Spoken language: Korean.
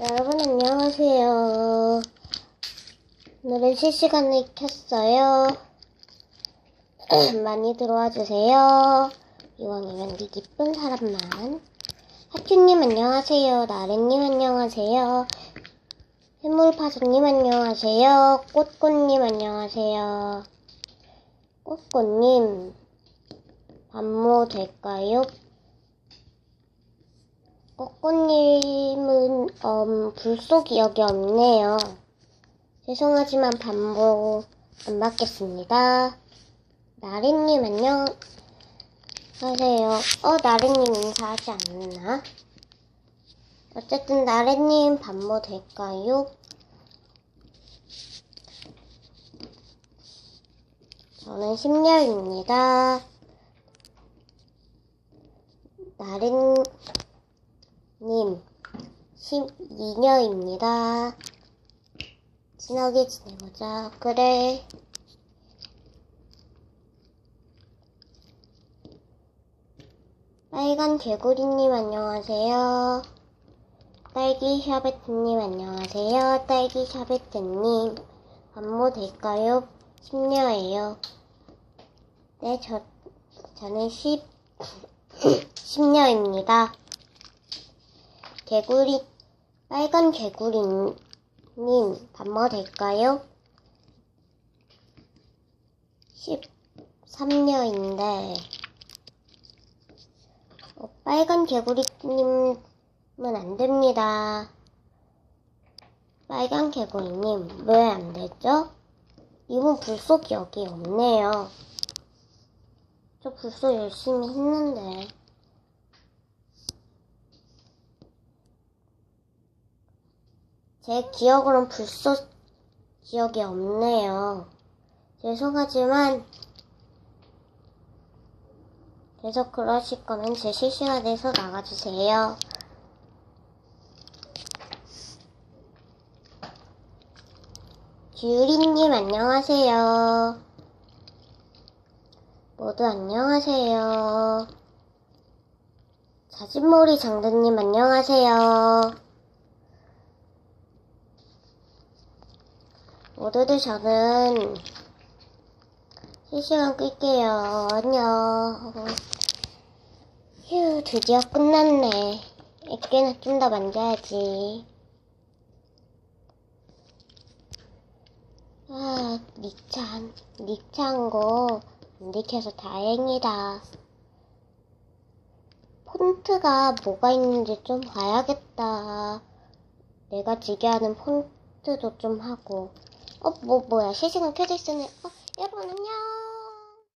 여러분 안녕하세요. 오늘은 실시간을 켰어요. 많이 들어와 주세요. 이왕이면 네 기쁜 사람만. 하츄님 안녕하세요. 나래님 안녕하세요. 해물파전님 안녕하세요. 꽃꽃님 안녕하세요. 꽃꽃님 반모 될까요? 꼬꼬님은 음, 불소 기억이 없네요. 죄송하지만 반복 안 받겠습니다. 나래님 안녕 하세요. 어 나래님 인사하지 않나? 어쨌든 나래님 반모 될까요? 저는 10년입니다. 나래님 님, 12년입니다. 친하게 지내보자. 그래. 빨간 개구리님 안녕하세요. 딸기 샤베트님 안녕하세요. 딸기 샤베트님. 안모 될까요? 10년이에요. 네, 저, 저는 10, 10년입니다. 개구리, 빨간 개구리님, 반모 될까요? 13년인데, 어, 빨간 개구리님은 안 됩니다. 빨간 개구리님, 왜 안 되죠? 이분 불소 기억이 없네요. 저 불소 열심히 했는데. 제 기억으론 불소 기억이 없네요. 죄송하지만 계속 그러실 거면 제 실시간에서 나가주세요. 주리님 안녕하세요. 모두 안녕하세요. 자진몰이 장군님 안녕하세요. 모두들 저는 실시간 끌게요. 안녕. 휴, 드디어 끝났네. 애깨는 좀 더 만져야지. 아, 니찬, 니찬거 안 들켜서 다행이다. 폰트가 뭐가 있는지 좀 봐야겠다. 내가 지게 하는 폰트도 좀 하고. 어, 뭐, 뭐야. 실시간 켜져 있으네. 어, 여러분 안녕.